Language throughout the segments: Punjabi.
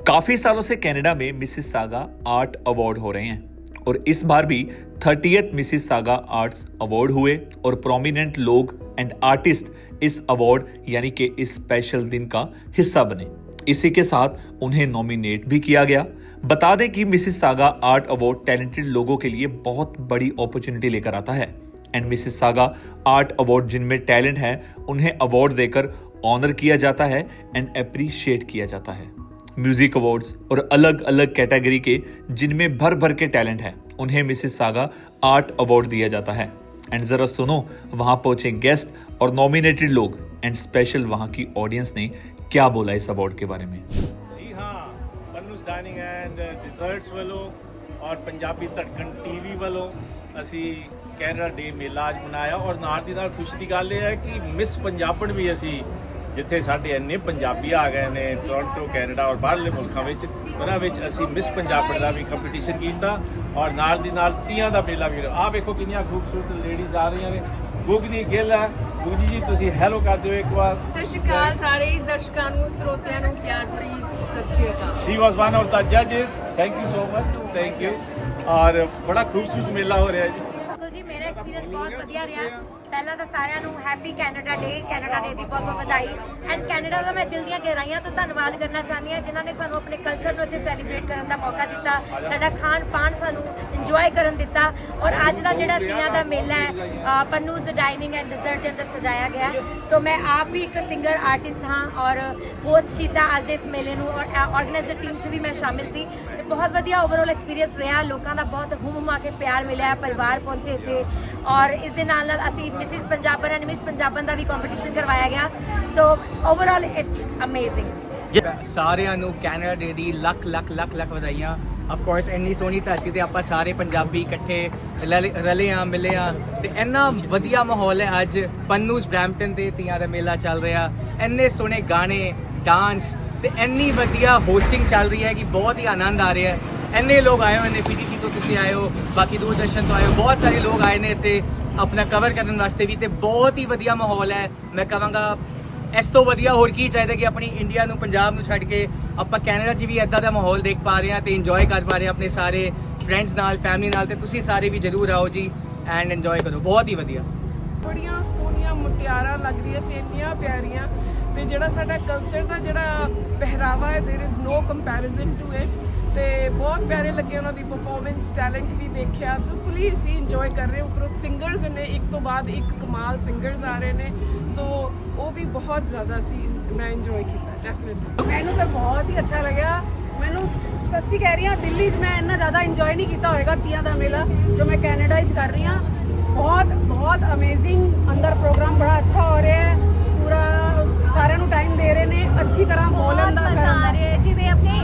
काफ़ी सालों से कनाडा में मिसिस सागा आर्ट अवार्ड हो रहे हैं और इस बार भी thirtieth Mississauga arts award हुए और प्रोमिनेंट लोग एंड आर्टिस्ट इस अवार्ड यानी कि इस स्पेशल दिन का हिस्सा बने। इसी के साथ उन्हें नॉमिनेट भी किया गया। बता दें कि Mississauga art award talented लोगों के लिए बहुत बड़ी अपॉर्चुनिटी लेकर आता है। And Mississauga art award जिनमें टैलेंट है, उन्हें अवार्ड देकर ऑनर किया जाता है एंड अप्रिशिएट किया जाता है। म्यूजिक अवार्ड्स और अलग अलग कैटेगरी के जिनमें भर भर के टैलेंट है उन्हें मिसिस सागा आर्ट अवार्ड दिया जाता है एंड जरा सुनो वहां पहुंचे गेस्ट और नॉमिनेटेड लोग एंड स्पेशल वहां की ऑडियंस ने क्या बोला इस अवार्ड के बारे में ਜੀ ਹਾਂ ਪੰਨੂਸ ਡਾਈਨਿੰਗ ਐਂਡ ਡਿਜ਼ਰਟਸ ਵੱਲੋਂ ਔਰ ਪੰਜਾਬੀ ਧੜਕਣ ਟੀਵੀ ਵੱਲੋਂ ਅਸੀਂ ਕੈਨੇਡਾ ਡੇ ਮੇਲਾ ਅੱਜ ਮਨਾਇਆ ਔਰ ਨਾਲ ਦੀ ਨਾਲ ਖੁਸ਼ੀ ਦੀ ਗੱਲ ਇਹ ਹੈ ਕਿ ਮਿਸ ਪੰਜਾਬਣ ਵੀ ਅਸੀਂ ਜਿੱਥੇ ਸਾਡੇ ਇੰਨੇ ਪੰਜਾਬੀ ਆ ਗਏ ਨੇ ਟੋਰਾਂਟੋ ਕੈਨੇਡਾ ਔਰ ਬਾਹਰਲੇ ਮੁਲਕਾਂ ਵਿੱਚ ਉਹਨਾਂ ਵਿੱਚ ਅਸੀਂ ਮਿਸ ਪੰਜਾਬਣ ਦਾ ਵੀ ਕੰਪੀਟੀਸ਼ਨ ਕੀਤਾ ਔਰ ਨਾਲ ਦੀ ਨਾਲ ਤੀਆਂ ਦਾ ਮੇਲਾ ਵੀ ਆਹ ਵੇਖੋ ਕਿੰਨੀਆਂ ਖੂਬਸੂਰਤ ਲੇਡੀਜ਼ ਆ ਰਹੀਆਂ ਨੇ। ਗੁਗਨੀ ਗਿੱਲ ਹੈ। ਗੁਗਨੀ ਜੀ ਤੁਸੀਂ ਹੈਲੋ ਕਰ ਦਿਓ ਇੱਕ ਵਾਰ। ਸਤਿ ਸ਼੍ਰੀ ਅਕਾਲ ਸਾਰੇ ਦਰਸ਼ਕਾਂ ਨੂੰ ਸਰੋਤਿਆਂ ਨੂੰ ਪਿਆਰ ਭਰੀ ਸਤਿ ਸ਼੍ਰੀ ਅਕਾਲ। She was one of the judges. Thank you so much. Thank you. ਔਰ ਬੜਾ ਖੂਬਸੂਰਤ ਮੇਲਾ ਹੋ ਰਿਹਾ ਜੀ। ਜੀ ਮੇਰਾ ਐਕਸਪੀਰੀਅੰਸ ਬਹੁਤ ਵਧੀਆ ਰਿਹਾ। ਪਹਿਲਾਂ ਤਾਂ ਸਾਰਿਆਂ ਨੂੰ happy Canada day Canada day ਦੀ ਬਹੁਤ ਬਹੁਤ ਵਧਾਈ। ਐਂਡ ਕੈਨੇਡਾ ਦਾ ਮੈਂ ਦਿਲ ਦੀਆਂ ਗਹਿਰਾਈਆਂ ਤੋਂ ਧੰਨਵਾਦ ਕਰਨਾ ਚਾਹੁੰਦੀ ਹਾਂ, ਜਿਨ੍ਹਾਂ ਨੇ ਸਾਨੂੰ ਆਪਣੇ ਕਲਚਰ ਨੂੰ ਇੱਥੇ ਸੈਲੀਬ੍ਰੇਟ ਕਰਨ ਦਾ ਮੌਕਾ ਦਿੱਤਾ, ਸਾਡਾ ਖਾਣ ਪਾਣ ਸਾਨੂੰ ਇੰਜੋਏ ਕਰਨ ਦਿੱਤਾ। ਔਰ ਅੱਜ ਦਾ ਜਿਹੜਾ ਤੀਆਂ ਦਾ ਮੇਲਾ ਹੈ ਪੰਨੂਜ਼ ਡਾਈਨਿੰਗ ਐਂਡ ਡਿਜ਼ਰਟ ਦੇ ਅੰਦਰ ਸਜਾਇਆ ਗਿਆ। ਸੋ ਮੈਂ ਆਪ ਵੀ ਇੱਕ ਸਿੰਗਰ ਆਰਟਿਸਟ ਹਾਂ ਔਰ ਹੋਸਟ ਕੀਤਾ ਅੱਜ ਦੇ ਇਸ ਮੇਲੇ ਨੂੰ ਔਰ ਆਰਗੇਨਾਈਜ਼ਰ ਟੀਮ 'ਚ ਵੀ ਮੈਂ ਸ਼ਾਮਿਲ ਸੀ। ਤੇ ਬਹੁਤ ਵਧੀਆ ਓਵਰਆਲ ਐਕਸਪੀਰੀਅੰਸ ਰਿਹਾ। ਲੋਕਾਂ ਦਾ ਬਹੁਤ ਹੁਮ ਹੁਮਾ ਕੇ ਪਿਆਰ ਮਿਲਿਆ, ਪਰਿਵਾਰ ਪਹੁੰਚੇ ਇੱਥੇ। ਔਰ ਇਸ ਦੇ ਨਾਲ ਨਾਲ ਅਸੀਂ Mrs Punjaban and Miss Punjaban ਦਾ ਵੀ ਕੰਪੀਟੀਸ਼ਨ ਕਰਵਾਇਆ ਗਿਆ। ਸੋ ਓਵਰਆਲ ਇਟਸ ਅਮੇਜ਼ਿੰਗ ਸਾਰਿਆਂ ਨੂੰ ਕੈਨੇਡਾ ਡੇ ਦੀ ਲੱਖ ਲੱਖ ਲੱਖ ਲੱਖ ਵਧਾਈਆਂ। ਆਫ ਕੋਰਸ ਇੰਨੀ ਸੋਹਣੀ ਧਰਤੀ ਤੇ ਆਪਾਂ ਸਾਰੇ ਪੰਜਾਬੀ ਇਕੱਠੇ ਰਲੇ- ਰਲੇ ਆ ਮਿਲੇ ਆ ਤੇ ਇੰਨਾ ਵਧੀਆ ਮਾਹੌਲ ਹੈ ਅੱਜ ਪੰਨੂਸ ਬ੍ਰੈਂਪਟਨ ਤੇ ਤੀਆਂ ਦਾ ਮੇਲਾ ਚੱਲ ਰਿਹਾ। ਇੰਨੇ ਸੋਹਣੇ ਗਾਣੇ ਡਾਂਸ ਤੇ ਇੰਨੀ ਵਧੀਆ ਹੋਸਟਿੰਗ ਚੱਲ ਰਹੀ ਹੈ ਕਿ ਬਹੁਤ ਹੀ ਆਨੰਦ ਆ ਰਿਹਾ ਹੈ। ਇੰਨੇ ਲੋਕ ਆਏ ਹੋਏ ਨੇ ਪੀਟੀਸੀ ਤੋਂ ਤੁਸੀਂ ਆਏ ਹੋ ਬਾਕੀ ਦੂਰਦਰਸ਼ਨ ਤੋਂ ਆਏ ਹੋ ਬਹੁਤ ਸਾਰੇ ਲੋਕ ਆਏ ਨੇ ਇੱਥੇ ਆਪਣਾ ਕਵਰ ਕਰਨ ਵਾਸਤੇ ਵੀ ਤੇ ਬਹੁਤ ਹੀ ਵਧੀਆ ਮਾਹੌਲ ਹੈ ਮੈਂ ਕਹਾਂਗਾ ਇਸ ਤੋਂ ਵਧੀਆ ਹੋਰ ਕੀ ਚਾਹੀਦਾ ਕਿ ਆਪਣੀ ਇੰਡੀਆ ਨੂੰ ਪੰਜਾਬ ਨੂੰ ਛੱਡ ਕੇ ਆਪਾਂ ਕੈਨੇਡਾ 'ਚ ਵੀ ਇਦਾਂ ਦਾ ਮਾਹੌਲ ਦੇਖ ਪਾ ਰਹੇ ਹਾਂ ਤੇ ਇੰਜੋਏ ਕਰ ਪਾ ਰਹੇ ਹਾਂ ਆਪਣੇ ਸਾਰੇ ਫਰੈਂਡਸ ਨਾਲ ਫੈਮਿਲੀ ਨਾਲ ਤੇ ਤੁਸੀਂ ਸਾਰੇ ਵੀ ਜਰੂਰ ਆਓ ਜੀ ਐਂਡ ਇੰਜੋਏ ਕਰੋ ਬਹੁਤ ਹੀ ਵਧੀਆ ਬੜੀਆਂ ਸੋਹਣੀਆਂ ਮੁਟਿਆਰਾਂ ਲੱਗ ਰਹੀਆਂ ਸੀ ਇੰਨੀਆਂ ਪਿਆਰੀਆਂ ਤੇ ਜਿਹੜਾ ਸਾਡਾ ਕਲਚਰ ਦਾ ਜਿਹੜਾ ਪਹਿਰਾਵਾ ਹੈ there is no comparison to it ਤੇ ਬਹੁਤ ਪਿਆਰੇ ਲੱਗੇ ਉਹਨਾਂ ਦੀ ਪਰਫਾਰਮੈਂਸ ਟੈਲੈਂਟ ਵੀ ਦੇਖਿਆ। ਸੋ ਫੁੱਲੀ ਅਸੀਂ ਇੰਜੋਏ ਕਰ ਰਹੇ ਹਾਂ। ਉੱਪਰੋਂ ਸਿੰਗਰਸ ਨੇ ਇੱਕ ਤੋਂ ਬਾਅਦ ਇੱਕ ਕਮਾਲ ਸਿੰਗਰਸ ਆ ਰਹੇ ਨੇ। ਸੋ ਉਹ ਵੀ ਬਹੁਤ ਜ਼ਿਆਦਾ ਸੀ ਮੈਂ ਇੰਜੋਏ ਕੀਤਾ ਡੈਫੀਨਿਟਲੀ ਮੈਨੂੰ ਤਾਂ ਬਹੁਤ ਹੀ ਅੱਛਾ ਲੱਗਿਆ। ਮੈਨੂੰ ਸੱਚੀ ਕਹਿ ਰਹੀ ਹਾਂ ਦਿੱਲੀ 'ਚ ਮੈਂ ਇੰਨਾ ਜ਼ਿਆਦਾ ਇੰਜੋਏ ਨਹੀਂ ਕੀਤਾ ਹੋਵੇਗਾ ਤੀਆਂ ਦਾ ਮੇਲਾ ਜੋ ਮੈਂ ਕੈਨੇਡਾ 'ਚ ਕਰ ਰਹੀ ਹਾਂ। ਬਹੁਤ ਬਹੁਤ ਅਮੇਜ਼ਿੰਗ ਅੰਦਰ ਪ੍ਰੋਗਰਾਮ ਬੜਾ ਅੱਛਾ ਹੋ ਰਿਹਾ ਹੈ। ਪੂਰਾ ਸਾਰਿਆਂ ਨੂੰ ਟਾਈਮ ਦੇ ਰਹੇ ਨੇ। ਅੱਛੀ ਤਰ੍ਹਾਂ ਬੋਲਣ ਦਾ ਦਾ। ਰਿਹਾ ਹੈ। ਜਿਵੇਂ ਆਪਣੇ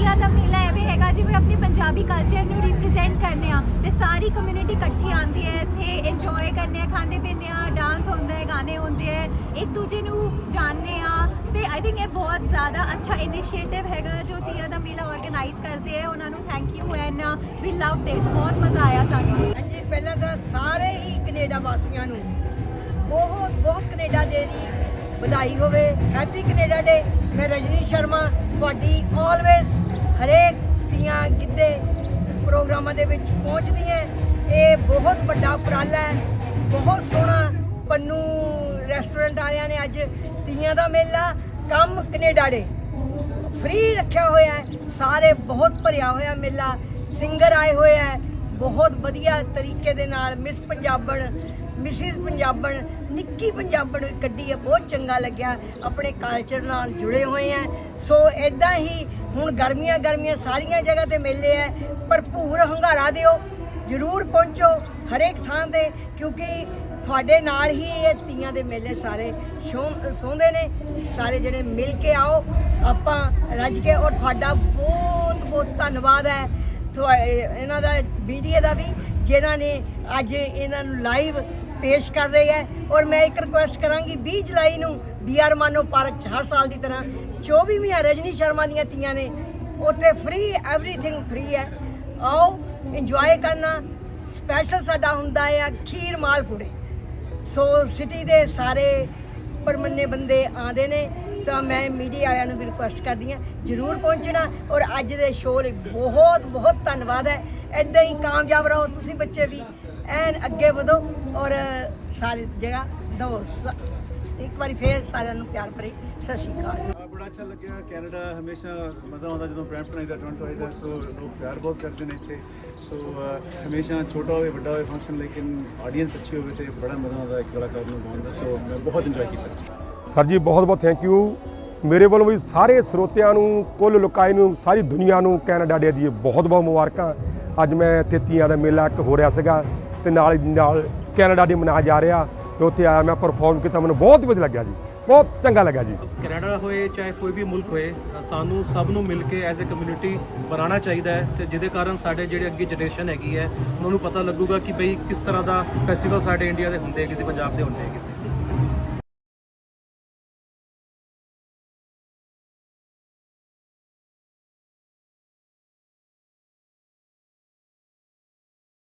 ਇਹ ਦਾ ਮੇਲਾ ਐਵੇਂ ਹੈਗਾ, ਜਿਵੇਂ ਆਪਣੇ ਪੰਜਾਬੀ ਕਲਚਰ ਨੂੰ ਰਿਪਰੈਜ਼ੈਂਟ ਕਰਨੇ ਆ ਤੇ ਸਾਰੀ ਕਮਿਊਨਿਟੀ ਇਕੱਠੀ ਆਂਦੀ ਹੈ, ਇੱਥੇ ਇੰਜੋਏ ਕਰਨੇ ਆ, ਖਾਂਦੇ ਪੀਂਦੇ ਆ ਡਾਂਸ ਹੁੰਦਾ ਹੈ, ਗਾਣੇ ਹੁੰਦੇ ਆ, ਇੱਕ ਦੂਜੇ ਨੂੰ ਜਾਣਦੇ ਆ ਤੇ ਆਈ ਥਿੰਕ ਇਹ ਬਹੁਤ ਜ਼ਿਆਦਾ ਅੱਛਾ ਇਨੀਸ਼ੀਏਟਿਵ ਹੈਗਾ ਜੋ ਤੀਆ ਦਾ ਮੇਲਾ ਆਰਗੇਨਾਈਜ਼ ਕਰਦੇ ਹੈ ਉਹਨਾਂ ਨੂੰ thank you and we loved it ਬਹੁਤ ਮਜ਼ਾ ਆਇਆ ਸਾਨੂੰ। ਹਾਂਜੀ, ਪਹਿਲਾਂ ਤਾਂ ਸਾਰੇ ਹੀ ਕੈਨੇਡਾ ਵਾਸੀਆਂ ਨੂੰ ਬਹੁਤ ਬਹੁਤ ਕੈਨੇਡਾ ਡੇ ਦੀ ਵਧਾਈ ਹੋਵੇ। ਹੈਪੀ ਕੈਨੇਡਾ ਡੇ ਮੈਂ ਰਜਨੀ ਸ਼ਰਮਾ, ਤੁਹਾਡੀ ਆਲਵੇਸ ਹਰੇਕ ਦੀਆਂ ਗਿੱਧੇ ਪ੍ਰੋਗਰਾਮਾਂ ਦੇ ਵਿੱਚ ਪਹੁੰਚਦੀਆਂ ਇਹ ਬਹੁਤ ਵੱਡਾ ਉਪਰਾਲਾ ਹੈ। ਬਹੁਤ ਸੋਹਣਾ ਪੰਨੂ ਰੈਸਟੋਰੈਂਟ ਵਾਲਿਆਂ ਨੇ ਅੱਜ ਤੀਆਂ ਦਾ ਮੇਲਾ, ਕੰਮ ਕੈਨੇਡਾ ਡੇ ਫ੍ਰੀ ਰੱਖਿਆ ਹੋਇਆ ਹੈ। ਸਾਰੇ ਬਹੁਤ ਭਰਿਆ ਹੋਇਆ ਮੇਲਾ। ਸਿੰਗਰ ਆਏ ਹੋਏ ਹੈ। ਬਹੁਤ ਵਧੀਆ ਤਰੀਕੇ ਦੇ ਨਾਲ ਮਿਸ ਪੰਜਾਬਣ ਮਿਸਿਸ ਪੰਜਾਬਣ, ਨਿੱਕੀ ਪੰਜਾਬਣ ਕੱਢੀ ਹੈ, ਬਹੁਤ ਚੰਗਾ ਲੱਗਿਆ। ਆਪਣੇ ਕਲਚਰ ਨਾਲ ਜੁੜੇ ਹੋਏ ਹੈ। ਸੋ ਇਦਾਂ ਹੀ ਹੁਣ ਗਰਮੀਆਂ ਗਰਮੀਆਂ ਸਾਰੀਆਂ ਜਗ੍ਹਾ ਤੇ ਮੇਲੇ ਹੈ। ਭਰਪੂਰ ਹੰਗਾਰਾ ਦਿਓ। ਜਰੂਰ ਪਹੁੰਚੋ ਹਰੇਕ ਥਾਂ ਤੇ, ਕਿਉਂਕਿ ਤੁਹਾਡੇ ਨਾਲ ਹੀ ਇਹ ਤੀਆਂ ਦੇ ਮੇਲੇ ਸਾਰੇ ਸ਼ੋਂ- ਸੋਹੰਦੇ ਨੇ। ਸਾਰੇ ਜਿਹੜੇ ਮਿਲ ਕੇ ਆਓ। ਆਪਾਂ ਰੱਜ ਕੇ, ਔਰ ਤੁਹਾਡਾ ਬਹੁਤ ਬਹੁਤ ਧੰਨਵਾਦ ਹੈ। ਤੁਹਾ- ਇਹਨਾਂ ਦਾ ਵੀਡੀਓ ਦਾ ਵੀ, ਜਿਨ੍ਹਾਂ ਨੇ ਅੱਜ ਇਹਨਾਂ ਨੂੰ ਲਾਈਵ ਪੇਸ਼ ਕਰ ਰਹੇ ਹੈ ਔਰ ਮੈਂ ਇੱਕ ਰਿਕੁਐਸਟ ਕਰਾਂਗੀ 20 ਜੁਲਾਈ ਨੂੰ ਬੀਆਰ ਮਾਨੋ ਪਾਰਕ 'ਚ ਹਰ ਸਾਲ ਦੀ ਤਰ੍ਹਾਂ 24ਵੀਂ ਰਜਨੀ ਸ਼ਰਮਾ ਦੀਆਂ ਤੀਆਂ ਨੇ ਉੱਥੇ ਫ੍ਰੀ ਐਵਰੀਥਿੰਗ ਫ੍ਰੀ ਹੈ। ਆਓ ਇੰਜੋਏ ਕਰਨਾ। ਸਪੈਸ਼ਲ ਸਾਡਾ ਹੁੰਦਾ ਹੈ ਖੀਰ ਮਾਲਪੂੜੇ। ਸੋ ਸਿਟੀ ਦੇ ਸਾਰੇ ਪਰਮੰਨੇ ਬੰਦੇ ਆਉਂਦੇ ਨੇ ਤਾਂ ਮੈਂ ਮੀਡੀਆ ਵਾਲਿਆਂ ਨੂੰ ਵੀ ਰਿਕੁਐਸਟ ਕਰਦੀ ਹਾਂ, ਜਰੂਰ ਪਹੁੰਚਣਾ ਔਰ ਅੱਜ ਦੇ ਸ਼ੋਅ ਲਈ ਬਹੁਤ ਬਹੁਤ ਧੰਨਵਾਦ ਹੈ। ਐਦਾਂ ਹੀ ਕਾਮਯਾਬ ਰਹੋ ਤੁਸੀਂ ਬੱਚੇ ਵੀ। ਐਨ ਅੱਗੇ ਵਧੋ ਔਰ ਸਾਰੀ ਜਗ੍ਹਾ ਦੋ ਇੱਕ ਵਾਰੀ ਫੇਰ ਸਾਰਿਆਂ ਨੂੰ ਪਿਆਰ ਭਰੀ ਸਤਿ ਸ਼੍ਰੀ ਅਕਾਲ। ਬੜਾ ਅੱਛਾ ਲੱਗਿਆ। ਕੈਨੇਡਾ ਹਮੇਸ਼ਾ ਮਜ਼ਾ ਆਉਂਦਾ ਜਦੋਂ ਬ੍ਰੈਂਪਟਨ ਆਈਦਾ ਟੋਰਾਂਟੋ ਆਈਦਾ ਸੋ ਲੋਕ ਪਿਆਰ ਬਹੁਤ ਕਰਦੇ ਨੇ ਇੱਥੇ। ਸੋ ਹਮੇਸ਼ਾ ਛੋਟਾ ਹੋਵੇ ਵੱਡਾ ਹੋਵੇ ਫੰਕਸ਼ਨ ਲੇਕਿਨ ਆਡੀਅנס ਅੱਛੀ ਹੋਵੇ ਤੇ ਬੜਾ ਮਜ਼ਾ ਆਉਂਦਾ ਇੱਕ ਕਲਾਕਾਰ ਨੂੰ ਗਾਉਣ ਦਾ। ਸੋ ਮੈਂ ਬਹੁਤ ਇੰਜੋਏ ਕੀਤਾ। ਸਰ ਜੀ ਬਹੁਤ ਬਹੁਤ ਥੈਂਕ ਯੂ ਮੇਰੇ ਵੱਲੋਂ ਵੀ ਸਾਰੇ ਸਰੋਤਿਆਂ ਨੂੰ ਕੁੱਲ ਲੋਕਾਈ ਨੂੰ ਸਾਰੀ ਦੁਨੀਆ ਨੂੰ ਕੈਨੇਡਾ ਡੇ ਦੀ ਬਹੁਤ ਬਹੁਤ ਮੁਬਾਰਕਾਂ। ਅੱਜ ਮੈਂ ਇੱਥੇ ਤੀਆਂ ਦਾ ਮੇਲਾ ਇੱਕ ਹੋ ਰਿਹਾ ਸੀਗਾ। ਤੇ ਨਾਲ ਨਾਲ ਕੈਨੇਡਾ ਡੇ ਮਨਾਇਆ ਜਾ ਰਿਹਾ ਤੇ ਉੱਥੇ ਆਇਆ ਮੈਂ ਪਰਫਾਰਮ ਕੀਤਾ, ਮੈਨੂੰ ਬਹੁਤ ਵਧੀਆ ਲੱਗਿਆ ਜੀ, ਬਹੁਤ ਚੰਗਾ ਲੱਗਾ ਜੀ। ਕੈਨੇਡਾ ਹੋਏ ਚਾਹੇ ਕੋਈ ਵੀ ਮੁਲਕ ਹੋਏ ਸਾਨੂੰ ਸਭ ਨੂੰ ਮਿਲ ਕੇ ਐਜ਼ ਅ ਕਮਿਊਨਿਟੀ ਬਣਾਉਣਾ ਚਾਹੀਦਾ ਹੈ ਤੇ ਜਿਹਦੇ ਕਾਰਨ ਸਾਡੇ ਜਿਹੜੇ ਅੱਗੇ ਜਨਰੇਸ਼ਨ ਹੈਗੀ ਹੈ, ਉਹਨਾਂ ਨੂੰ ਪਤਾ ਲੱਗੂਗਾ ਕਿ ਬਈ ਕਿਸ ਤਰ੍ਹਾਂ ਦਾ ਫੈਸਟੀਵਲ ਸਾਡੇ ਇੰਡੀਆ ਦੇ ਹੁੰਦੇ, ਕਿਸੇ ਪੰਜਾਬ ਦੇ ਹੁੰਦੇ ਕਿਸੇ